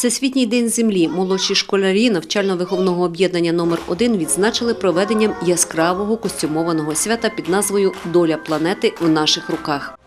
Всесвітній день землі молодші школярі навчально-виховного об'єднання номер 1 відзначили проведенням яскравого костюмованого свята під назвою Доля планети в наших руках.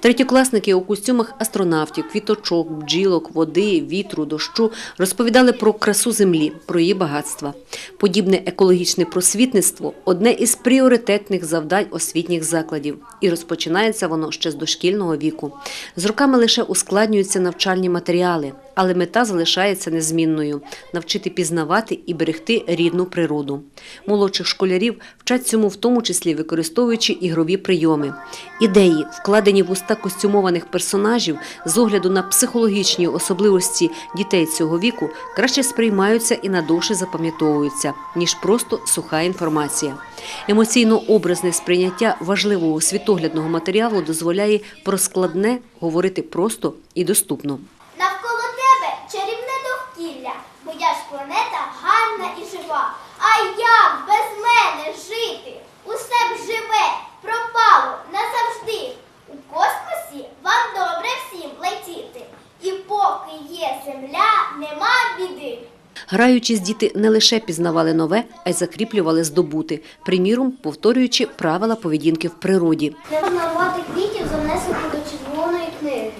Третьокласники у костюмах астронавтів, квіточок, бджілок, води, вітру, дощу розповідали про красу землі, про її багатства. Подібне екологічне просвітництво одне із пріоритетних завдань освітніх закладів, і розпочинається воно ще з дошкільного віку. З роками лише ускладнюються навчальні матеріали, але мета залишається незмінною навчити пізнавати і берегти рідну природу. Молодших школярів вчать цьому в тому числі використовуючи ігрові прийоми. Ідеї, вкладені в уста костюмованих персонажів з огляду на психологічні особливості дітей цього віку, краще сприймаються і надовше запам'ятовуються, ніж просто суха інформація. Емоційно-образне сприйняття важливого світоглядного матеріалу дозволяє про складне говорити просто і доступно. Земля, нема біди. Граючись, діти не лише пізнавали нове, а й закріплювали здобути, приміром повторюючи правила поведінки в природі. Не можна рвати квітів, занесені до червоної книги.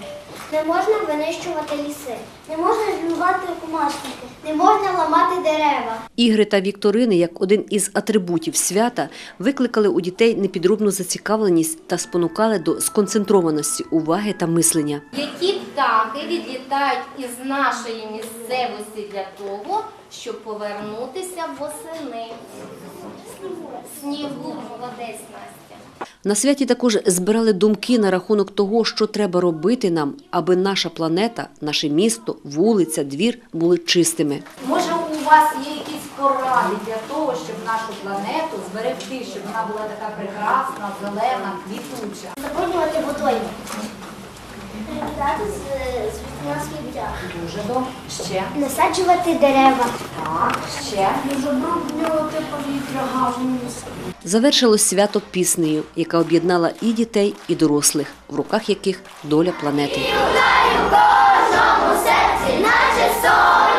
Не можна винищувати ліси, не можна злювати комашники, не можна ламати дерева. Ігри та вікторини, як один із атрибутів свята, викликали у дітей непідрубну зацікавленість та спонукали до сконцентрованості уваги та мислення. Які птахи відлітають із нашої місцевості для того, щоб повернутися восени? Снігу, молодець Настя. На святі також збирали думки на рахунок того, що треба робити нам, аби наша планета, наше місто, вулиця, двір були чистими. Може, у вас є якісь поради для того, щоб нашу планету зберегти, щоб вона була така прекрасна, зелена, квітуча? Забруднювати водою. Перекидати з, з вікна сміття. Дуже добре. Ще. Насаджувати дерева. Так, ще. Забруднювати повітря газом. Завершилось свято піснею, яка об'єднала і дітей, і дорослих, в руках яких доля планети. кожному серці, наче заспіває.